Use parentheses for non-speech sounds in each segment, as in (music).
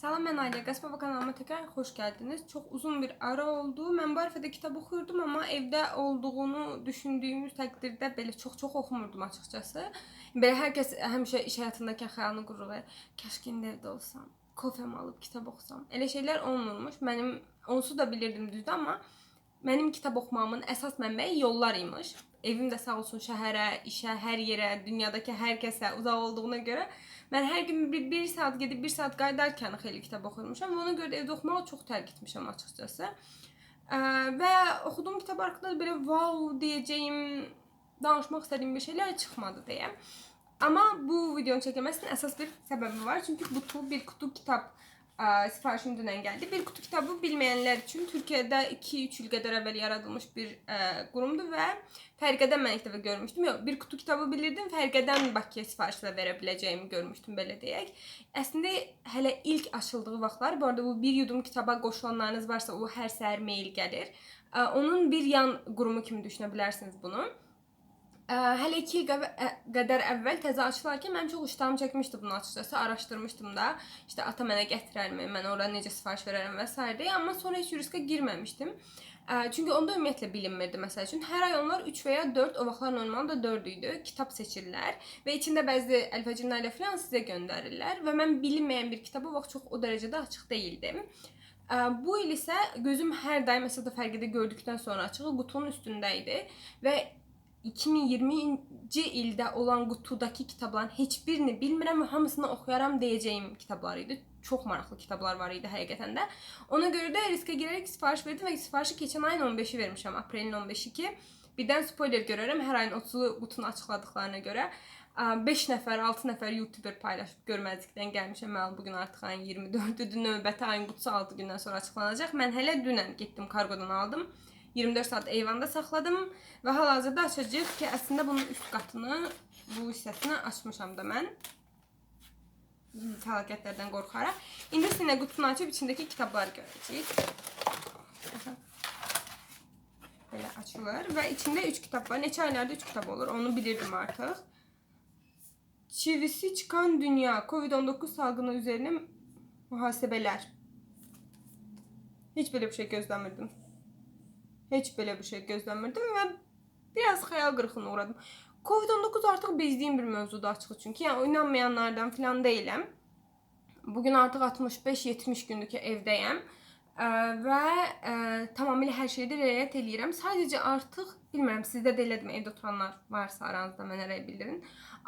Salam mən Aliyə Qəsbova kanalıma təkrar xoş gəldiniz. Çox uzun bir ara oldu. Mən bu arifədə kitab oxuyurdum, amma evdə olduğunu düşündüyümüz təqdirdə belə çox-çox oxumurdum açıqcası. Belə hər kəs iş həyatındakən xəyalını qurur. və Kəşke indi evdə olsam, kofemi alıb kitab oxusam. Elə şeylər olmurmuş. Mənim onsuz da bilirdim düzdür, amma mənim kitab oxumağımın əsas mənbəyi yollar imiş. Evim də sağ olsun şəhərə, işə, hər yerə, dünyadakı hər kəsə uzaq olduğuna görə mən hər gün bir, bir saat gedib bir saat qayıdarkən xeyli kitab oxumuşam və ona görə də evdə oxumağı çox tərk etmişəm açıqcası. Və oxuduğum kitab haqqında da belə wow deyəcəyim, danışmaq istədiyim bir şeylər çıxmadı deyə. Amma bu videonun çəkilməsinin əsas bir səbəbi var. Çünki bu bir kutu kitab ə, sifarişim dünən gəldi. Bir kutu kitabı bilməyənlər üçün Türkiyədə 2-3 il qədər əvvəl yaradılmış bir ə, qurumdur və Fərqədən mən ilk dəfə görmüşdüm. Yox, bir kutu kitabı bilirdim. Fərqədən Bakıya sifarişlə verə biləcəyimi görmüşdüm belə deyək. Əslində hələ ilk açıldığı vaxtlar, bu arada bu bir yudum kitaba qoşulanlarınız varsa, o hər səhər mail gəlir. Ə, Onun bir yan qurumu kimi düşünə bilərsiniz bunu. 2 il qəv- ə- qədər əvvəl təzə açılarkən mənim çox iştahım çəkmişdi bunu açıqcası. Araşdırmışdım da. İşte ata mənə gətirərmi, mən ora necə sifariş verərəm və s. Amma sonra heç riskə girməmişdim. Çünki onda ümumiyyətlə bilinmirdi məsəl üçün. Hər ay onlar 3 və ya 4, o vaxtlar normalda 4 idi. Kitab seçirlər və içində bəzi əlfəcirlərlə falan sizə göndərirlər və mən bilinməyən bir kitaba o vaxt çox o dərəcədə açıq değildim. Bu il isə gözüm hər daim məsələn fərqində gördükdən sonra açığı qutunun üstündə idi və 2020-ci ildə olan qutudakı kitabların heç birini bilmirəm və hamısını oxuyaram deyəcəyim kitablar idi. Çox maraqlı kitablar var idi həqiqətən də. Ona görə də riskə girərək sifariş verdim və sifarişi keçən ayın 15-i vermişəm, aprelin 15-i ki, birdən spoiler görərəm hər ayın 30-u qutunu açıqladıqlarına görə. 5 nəfər, 6 nəfər YouTuber paylaşıb görməzlikdən gəlmişəm. Mən bu gün artıq ayın 24-dür. Növbəti ayın qutusu 6 gündən sonra açıqlanacaq. Mən hələ dünən getdim kargodan aldım. 24 saat eyvanda saxladım və hal-hazırda açacağıq ki, əslində bunun üst qatını, bu hissəsini açmışam da mən. Fəlakətlərdən qorxaraq. İndi sizinlə qutunu açıb içindəki kitabları görəcəyik. Belə açılır və içində 3 kitab var. Neçə aylarda 3 kitab olur, onu bilirdim artıq. Çivisi çıkan dünya, Covid-19 salgını üzerine muhasebeler. Hiç böyle bir şey gözlemedim. Hiç böyle bir şey gözlemedim ve biraz hayal kırıklığına uğradım. Covid-19 artık bezdiyim bir mevzuda açığı çünkü yani oynanmayanlardan falan değilim. Bugün artık 65-70 gündür ki evdeyim. Ee, və ə, tamamilə hər şeydə riayət eləyirəm. Sadəcə artıq bilmirəm sizdə də elədim evdə oturanlar varsa aranızda mənə rəy bildirin.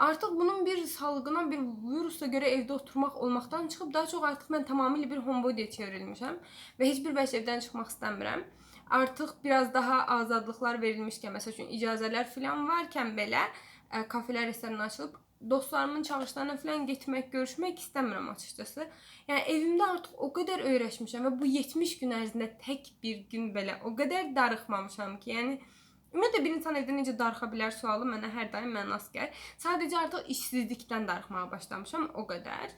Artıq bunun bir salgına, bir virusla görə evdə oturmaq olmaqdan çıxıb daha çox artıq mən tamamilə bir homebody'yə çevrilmişəm və heç bir vəc evdən çıxmaq istəmirəm. Artıq biraz daha azadlıqlar verilmişkən, məsəl üçün icazələr falan varkən belə ə, kafelər, restoranlar açılıb dostlarımın çağırışlarına falan getmək, görüşmək istəmirəm açıqcası. Yəni evimdə artıq o qədər öyrəşmişəm və bu 70 gün ərzində tək bir gün belə o qədər darıxmamışam ki, yəni Ümumiyyətlə bir insan evdə necə darıxa bilər sualı mənə hər daim mənas gəlir. Sadəcə artıq işsizlikdən darıxmağa başlamışam, o qədər.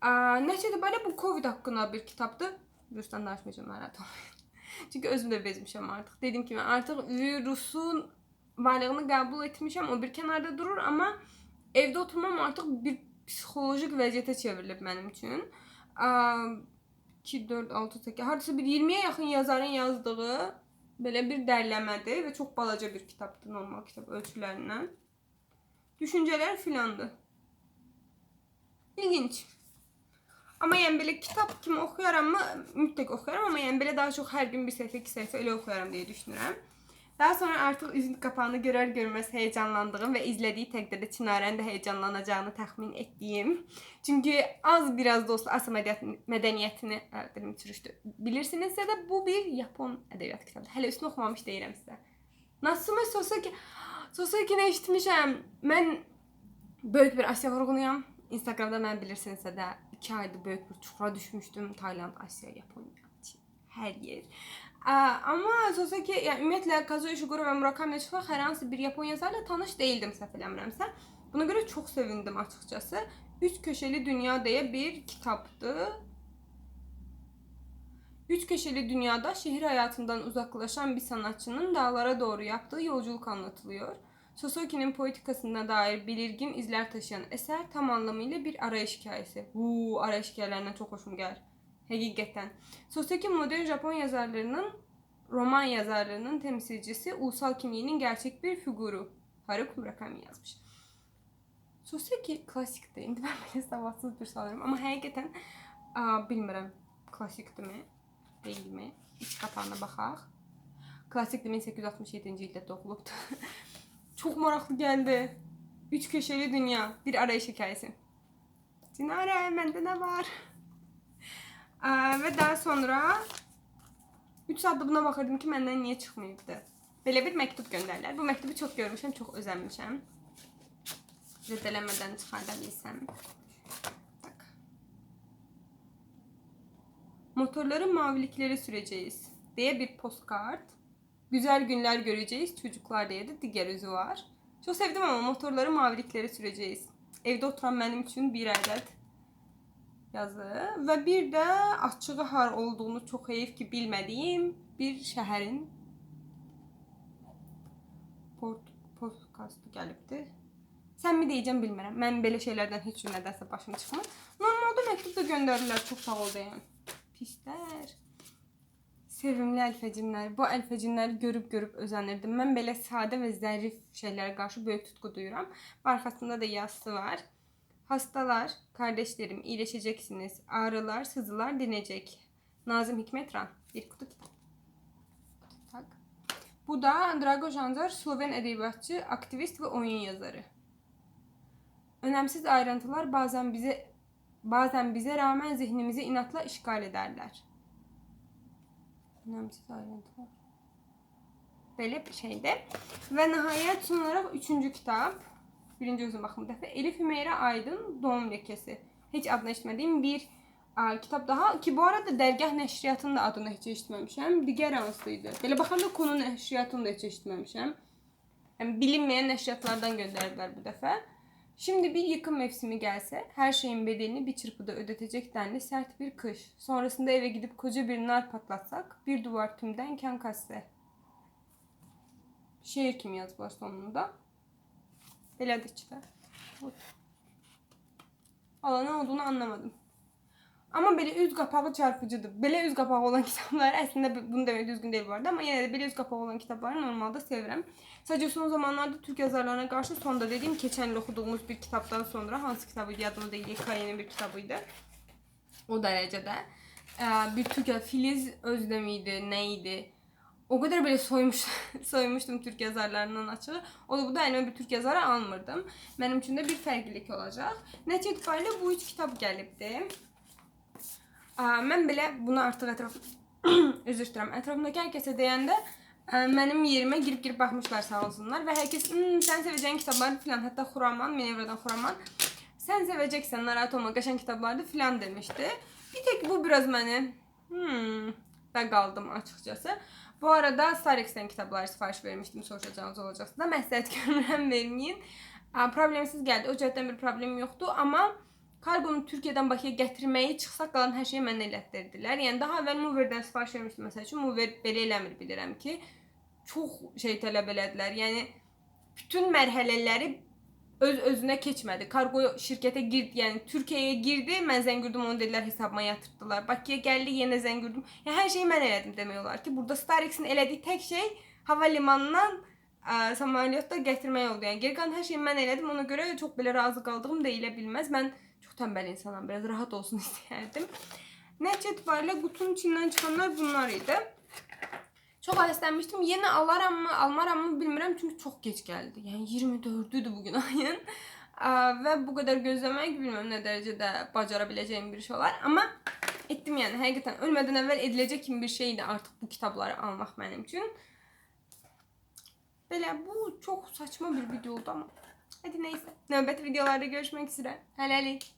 Ə, Nəticədə belə bu Covid haqqında bir kitabdır. Virusdan danışmayacağım narahat olmayın. (laughs) Çünki özüm də bezmişəm artıq. Dediyim kimi artıq virusun varlığını qəbul etmişəm. O bir kənarda durur, amma evdə oturmam artıq bir psixolojik vəziyyətə çevrilib mənim üçün. Ə, 2 4 6 8 hardasa bir 20-yə yaxın yazarın yazdığı belə bir dərləmədir və çox balaca bir kitabdır normal kitab ölçülərindən. Düşüncələr filandır. İlginç. Amma yəni belə kitab kimi oxuyaramı? Mütləq oxuyaram, amma yəni belə daha çox hər gün bir səhifə, iki səhifə elə oxuyaram deyə düşünürəm. Daha sonra artıq üzün qapağını görər görməz heyecanlandığım və izlədiyi təqdirdə Çinarənin də heyecanlanacağını təxmin etdiyim. Çünki az biraz olsa Asiya mədəniyyətini, dilim çürüşdü. Bilirsinizsə də bu bir Yapon ədəbiyyat kitabıdır. Hələ üstünü oxumamış deyirəm sizə. Natsume Soseki Sosekini eşitmişəm. Mən böyük bir Asiya vurğunuyam. Instagramda mən bilirsinizsə də 2 aydır böyük bir çuxura düşmüşdüm. Tayland, Asiya, Yaponiya, Çin, hər yer. Ə, amma Soseki, yəni ümumiyyətlə Kazuo Ishiguro və Murakami Shifuku hər hansı bir Yapon yazarla tanış değildim səhv eləmirəmsə. Buna görə çox sevindim açıkçası. Üç Köşeli Dünya deyə bir kitabdır. Üç köşeli dünyada şehir hayatından uzaklaşan bir sanatçının dağlara doğru yaptığı yolculuk anlatılıyor. Sosokinin politikasına dair belirgin izler taşıyan eser tam anlamıyla bir arayış hikayesi. Bu arayış hikayelerinden çok hoşum gelir. Hakikaten. Sosoki modern Japon yazarlarının, roman yazarlarının temsilcisi, ulusal kimliğinin gerçek bir figürü. Haruki Murakami yazmış. Sosoki klasikti. İndi (laughs) ben böyle sabahsız bir sanırım. Ama hakikaten aa, bilmirəm klasikti mi, değil mi? İç kapağına baxaq. Klasikti 1867-ci ildə doğulubdu. (laughs) Çok maraqlı geldi. Üç köşeli dünya, bir arayış hikayesi. Dinare, bende ne var? Aa, ve daha sonra 3 saatdə buna baxırdım ki, məndən niyə çıxmayıbdı. Belə bir məktub göndərlər. Bu məktubu çox görmüşəm, çox özənmişəm. Zədələmədən çıxarda. Bak. Motorları mavilikleri süreceğiz diye bir postkart. Güzel günler göreceğiz çocuklar diye de diğer özü var. Çok sevdim ama motorları mavilikleri süreceğiz. Evde oturan benim için bir adet yazı ve bir de açığı har olduğunu çok heyif ki bilmediğim bir şehrin port postkastı gəlibdi. Sən mi deyəcəm bilmirəm. Mən belə şeylərdən heç cür nədənsə başım çıxmır. Normalda məktub da göndərirlər, çox sağ ol deyən. Pislər. Sevimli əlfəcinlər. Bu əlfəcinləri görüb görüb özənirdim. Mən belə sadə və zərif şeylərə qarşı böyük tutku duyuram. Arkasında da yazısı var. Hastalar, kardeşlerim iyileşeceksiniz. Ağrılar, sızılar dinecek. Nazım Hikmetran. Bir kutu kitap. Bu da Drago Janzar, Sloven edebiyatçı, aktivist ve oyun yazarı. Önemsiz ayrıntılar bazen bize bazen bize rağmen zihnimizi inatla işgal ederler. Önemsiz ayrıntılar. Böyle bir şeydi. Ve nihayet son olarak üçüncü kitap. Birinci özüm bakımı defa. Elif Hümeyre Aydın Doğum Lekesi. Hiç adını eşitmediğim bir a, kitap daha. Ki bu arada Dergah Nəşriyyatının da adını hiç eşitmemişim. Diğer hansıydı? Böyle bakanda konu nəşriyyatını da hiç eşitmemişim. Yani bilinmeyen neşriyatlardan gönderdiler bu defa. Şimdi bir yıkım mevsimi gelse, her şeyin bedelini bir çırpıda ödetecek denli sert bir kış. Sonrasında eve gidip koca bir nar patlatsak, bir duvar tümden ken kasse. Şehir sonunda. Belədir işte. Valla ne olduğunu anlamadım. Ama belə üz qapağı çarpıcıdır. Belə üz qapağı olan (laughs) kitablar əslində bunu demək düzgün deyil bu arada amma yenə də belə üz qapağı olan kitabları normalde sevirəm. Sadece son zamanlarda Türk yazarlarına karşı sonda dediğim geçen yıl okuduğumuz bir kitaptan sonra hansı kitabıydı adını değil Yekaye'nin bir kitabıydı. O derecede. Ee, bir Türk Filiz Özdemiydi neydi? O kadar böyle soymuş, (laughs) soymuştum Türk yazarlarından açığı. O da bu da elime bir Türk yazarı almırdım. Benim için de bir fərqlilik olacak. Nəticə itibariyle bu üç kitap gəlibdi. Mən belə bunu artıq ətraf (clears throat) üzr istəyirəm. Ətrafımdakı hər kəsə deyəndə ə, mənim yerimə girib girib baxmışlar sağ olsunlar və hər kəs "Hmm, sən sevəcəyin kitablar filan, hətta Xuraman, Minevra'dan Xuraman sən sevəcəksən, narahat olma, qəşəng kitablardır filan demişdi. Bir tek bu biraz məni hmm, da qaldım açıkçası. Bu arada Starex'ten kitaplar sipariş vermiştim soruşacağınız olacaksa da məsləhət görmürəm verməyin. Problemsiz gəldi. O cəhətdən bir problem yoxdur, amma Kargonu Türkiye'den Bakıya gətirməyi çıxsaq qalan hər şeyi mənə elətdirdilər. Yəni daha əvvəl Mover'dən sifariş vermişdim məsəl üçün. Mover belə eləmir bilirəm ki. Çox şey tələb elədilər. Yəni bütün mərhələləri öz özünə keçmədi. Kargo şirkətə girdi, yəni Türkiyəyə girdi, mən zəng vurdum, onu dedilər hesabıma yatırtdılar. Bakıya gəldi, yenə zəng vurdum. Yəni hər şeyi mən elədim demək olar ki. Burada Starex'in elədiyi tək şey hava limanından ə, samolyotda gətirmək oldu. Yəni geri qalan hər şeyi mən elədim. Ona görə çox belə razı qaldığım deyilə bilməz. Mən Çox tənbəl insanam. Biraz rahat olsun (laughs) istəyərdim. Nəticə itibarilə qutunun içindən çıxanlar bunlar idi. Çox həvəslənmişdim. Yenə alaramı, almaramı bilmirəm çünki çox geç gəldi. Yəni 24-üdür bu gün ayın. Və bu qədər gözləmək bilmirəm nə dərəcədə bacara biləcəyim bir şey olar. Amma etdim yəni həqiqətən ölmədən əvvəl ediləcək kimi bir şey idi artıq bu kitabları almaq mənim üçün. Belə bu çox saçma bir video oldu amma. Hadi neyse. Növbəti videolarda görüşmək üzrə. Hələlik.